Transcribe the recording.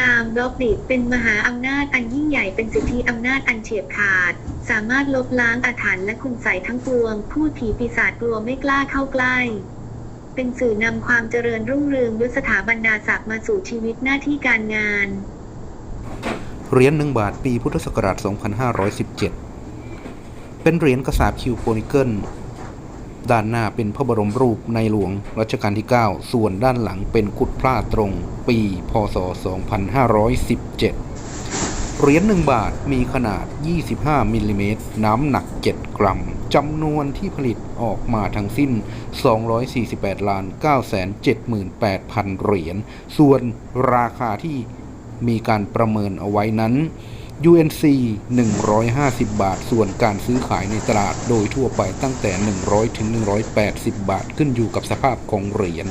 ตามบล็อกดิเป็นมหาอำนาจอันยิ่งใหญ่เป็นสิทธิอำนาจอันเฉียบขาด สามารถลบล้างอาถรรพ์และคุณใสทั้งปวงพูดผีปีศาจกลัวไม่กล้าเข้าใกล้เป็นสื่อนำความเจริญรุ่งเรืองด้วยสถาบรรดาศักดิ์มาสู่ชีวิตหน้าที่การงาน เหรียญหนึ่งบาทปีพุทธศักราช 2517 เป็นเหรียญกระสาบคิวโคนิเกิล ด้านหน้าเป็นพระบรมรูปในหลวงรัชกาลที่ 9 ส่วนด้านหลังเป็นขุดพลาดตรง ปี พศ 2517 เหรียญหนึ่งบาทมีขนาด 25 มิลลิเมตร น้ำหนัก 7 กรัม จำนวนที่ผลิตออกมาทั้งสิ้น 248ล้าน978,000 เหรียญ ส่วนราคาที่มีการประเมินเอาไว้นั้น UNC 150 บาท ส่วนการซื้อขายในตลาดโดยทั่วไปตั้งแต่ 100 ถึง 180 บาท ขึ้นอยู่กับสภาพของเหรียญ